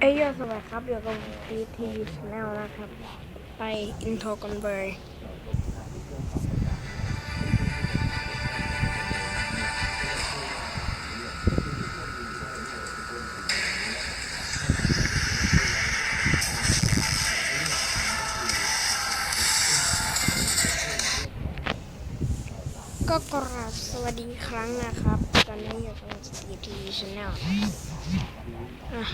เอ้ยสวัสดีครับอยู่กับพีทีชแนลนะครับ ไปอินโทรกันเลยก็กราบสวัสดีครั้งนะครับ ตอนนี้อยู่กับพีทีชแนลอะ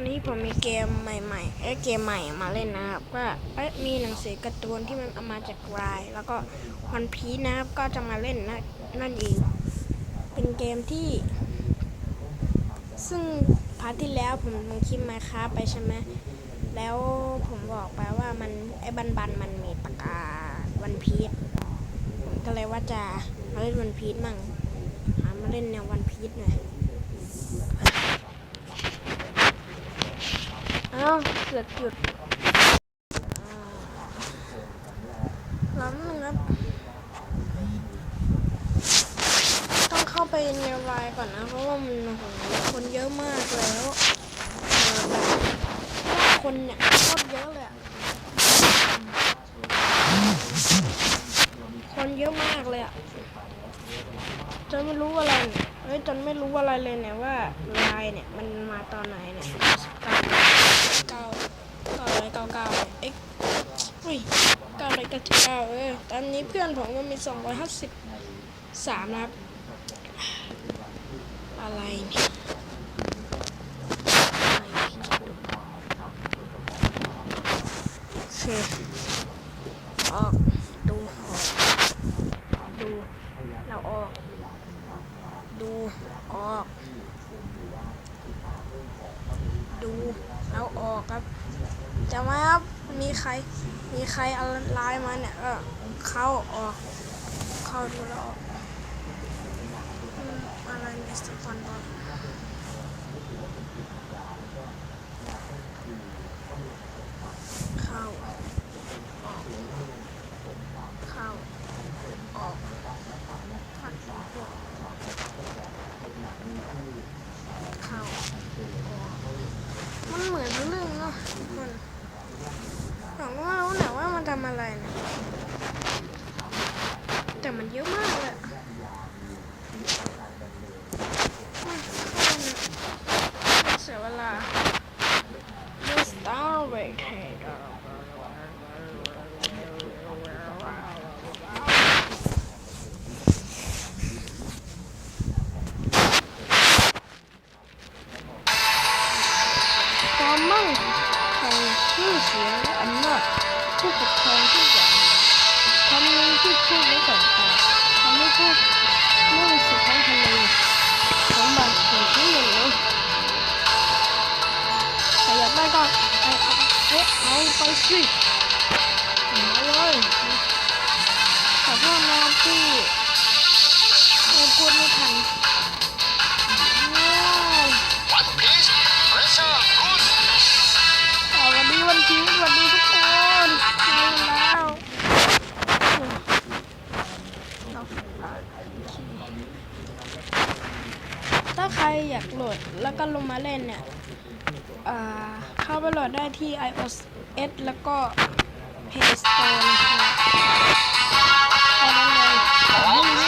วันนี้ผมมีเกมใหม่ๆ เอ้เกมใหม่มาเล่นนะครับ ก็เอ้มีหนังสือการ์ตูนที่มันเอามาจากราย แล้วก็วันพีนะครับก็จะมาเล่นนะนั่นเองเป็นเกมที่ ซึ่งพาร์ทที่แล้วผมลงคลิปมาค้าไปใช่ไหมแล้วผมบอกไปว่ามันไอ้บันบันๆมันมีปากกาวันพีชผมก็เลยว่าจะมาเล่นวันพีชมั่งหามาเล่นแนววันพีชหน่อย อ้าเสือกหยุดล้ำหนึ่งครับ ต้องเข้าไปในไลน์ก่อนนะ เพราะว่ามันโอ้โหคนเยอะมากแล้วแบบคนเนี่ยโคตรเยอะเลยอะคนเยอะมากเลยอะจนไม่รู้อะไรเนี่ยเฮ้ยจนไม่รู้อะไรเลยเนี่ยว่าไลน์เนี่ย มันมาตอนไหนเนี่ย เก้าเก้าเก้าร้อยเก้าเก้าเอ็กอุ้ยเก้าร้อยเก้าสิบเก้าเออตอนนี้เพื่อนผมมันมีสองร้อยห้าสิบสามนะครับ อะไรเนี่ยโอเคออกดูออกดูเราออก ดูออก ดูเราออกครับจำไว้ครับ มีใคร มีใครเอาไลน์มาเนี่ยก็เข้าออก เข้าดูแล้วออกอะไรมิสเตอร์ฟันบอล ไปสิมาเลยขอโทษนะครับที่เราพูดไม่ทันว้าว One Piece Treasure Cruise สวัสดีวันพีชสวัสดีทุกคนมาแล้วถ้าใครอยากโหลดแล้วก็ลงมาเล่นเนี่ยอ่าเข้าไปโหลดได้ที่ iOS แล้วก็ Play Store นะครับตอนนั้นเลย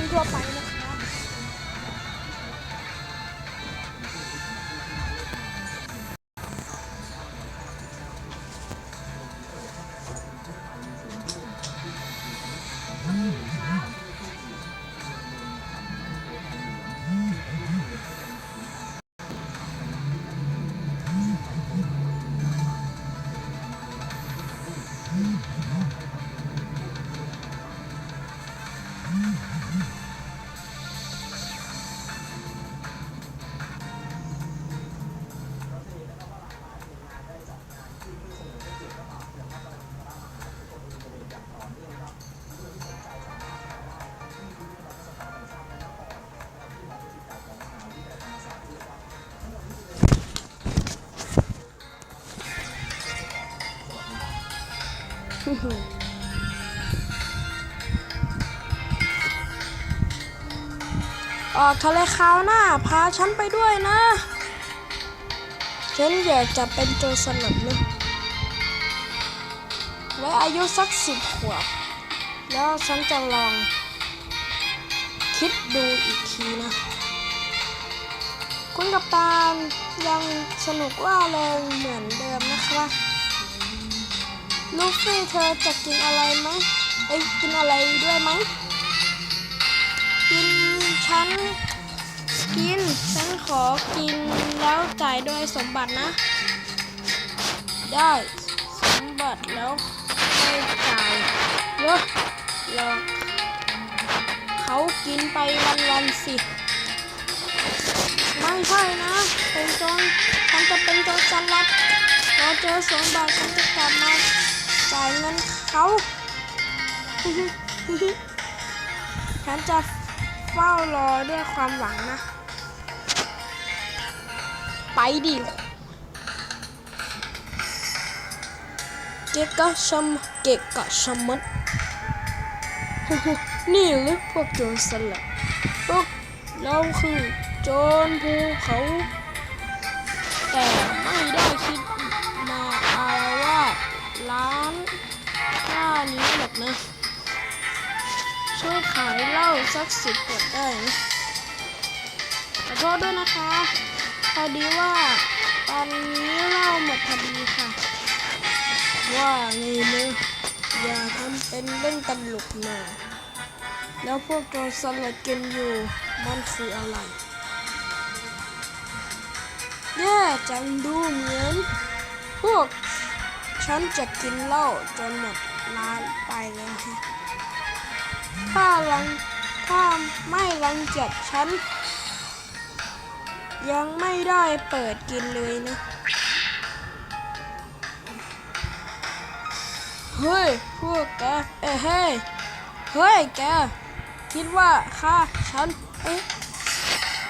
นแล้วก็เซเว่นทั่วไปนะคะ ออกทะเลคราวหน้า พาฉันไปด้วยนะฉันอยากจะเป็นโจรสลัดนะไว้อายุสักสิบขวบ แล้วฉันจะลอง คิดดูอีกทีนะ คุณกับตาลยังสนุกว่าแรงเหมือนเดิมนะครั ลูฟี่เธอจะกินอะไรไหมเอ้ยกินอะไรด้วยไหมกินฉันกินฉันขอกินแล้วจ่ายด้วยสมบัตินะ ได้สมบัติแล้วให้จ่ายเยอะหรอกเขากินไปวันๆสิไม่ใช่นะ เป็นโจรฉันจะเป็นโจรสลัดเราเจอสมบัติฉันจะกลับมา จ่ายเงินเขาฉันจะเฝ้ารอด้วยความหวังนะ ไปดิเกะกะชมเกะกะชมัดนี่หรือพวกโจรสลัดพวกเราคือโจรภูเขา ขายเหล้าสักสิบขวดได้ขอโทษด้วยนะคะ พอดีว่า ตอนนี้เหล้าหมดพอดีค่ะ ว่าไงนะอย่าทำเป็นเล่นตลกหน่อยแล้วพวกเราสลัดกันอยู่ มันคืออะไรแย่จังดูเหมือน พวก ฉันจะกินเหล้าจนหมดร้านไปแล้วฮะ ถ้ารังถ้าไม่รังเกียจฉัน ยังไม่ได้เปิดกินเลยนะ เฮ้ย พวกแก เอ้เฮ้ย เฮ้ย แก คิดว่าข้าฉัน เอ๊ะ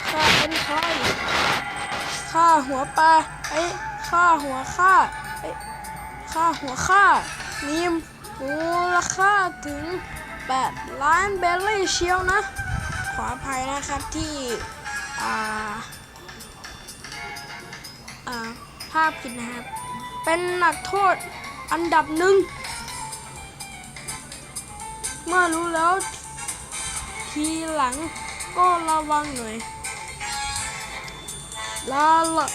ข้าเป็นใครข้าหัวปลา เอ้ยข้าหัวข้า เอ้ยข้าหัวข้ามีมูลค่าถึง 8 ล้านเบลลี่เชียวนะ ขออภัยนะครับที่ภาพผิดนะครับ เป็นหนักโทษอันดับหนึ่ง เมื่อรู้แล้วทีหลังก็ระวังหน่อยลาละ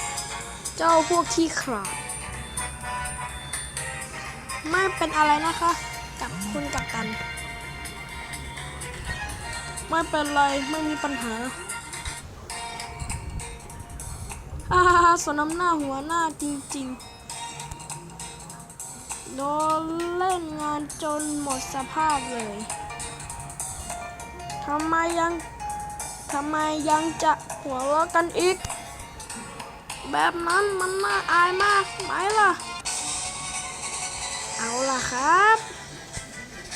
เจ้าพวกขี้ขลาดไม่เป็นอะไรนะคะ กับคุณกับ ไม่เป็นไรไม่มีปัญหาอาสนำหน้าหัวหน้าจริงๆ โดนเล่นงานจนหมดสภาพเลยทำไมยังทำไมยังจะหัวเราะกันอีก แบบนั้นมันน่าอายมากไหมล่ะ เอาล่ะครับ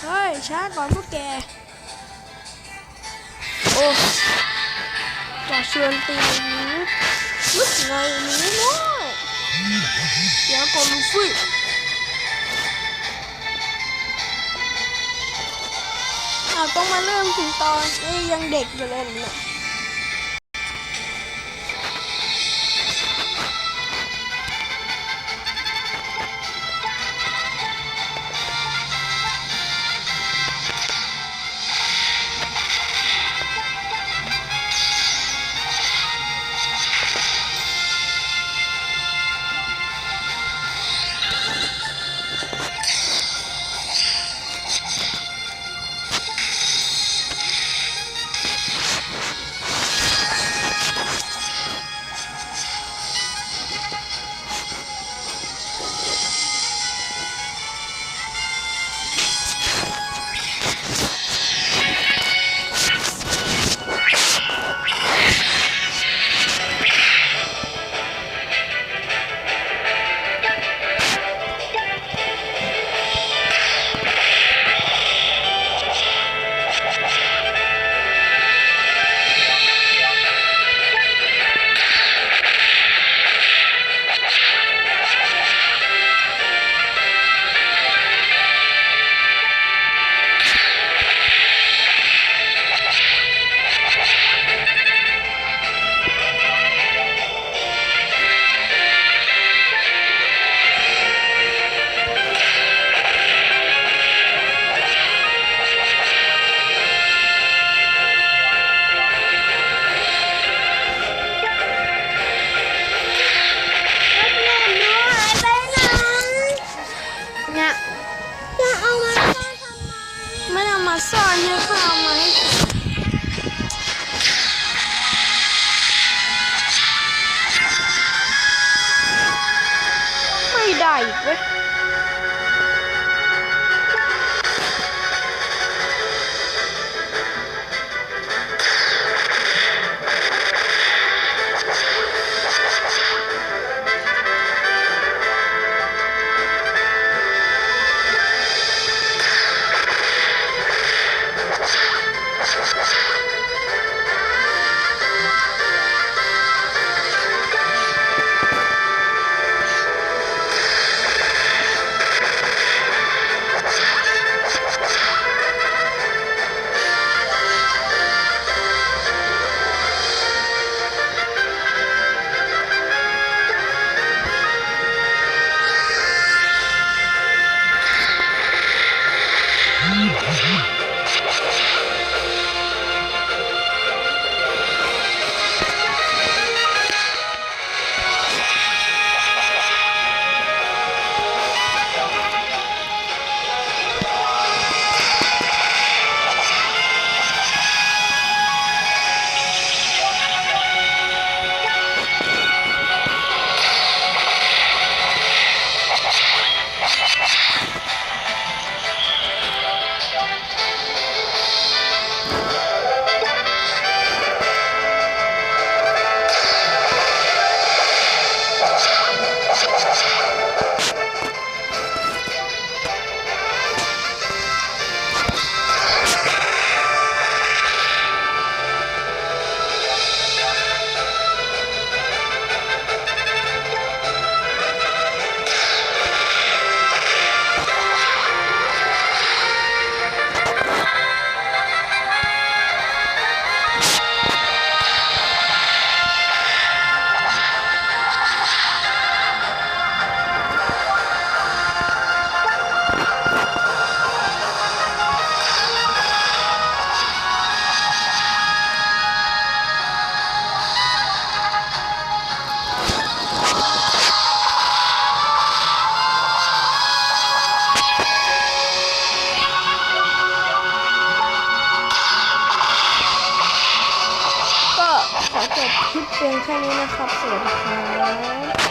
เฮ้ยช้าก่อนพวกแก จะชวนตีนี้ลุกไงนี้น้อยเดี๋ยวก่อนลูฟี่อ้าต้องมาเริ่มถึงตอนเอ้ยยังเด็กอยู่เลยเนี่ย ได้อี คลิปเพียงแค่นี้นะครับสวัสดีครับ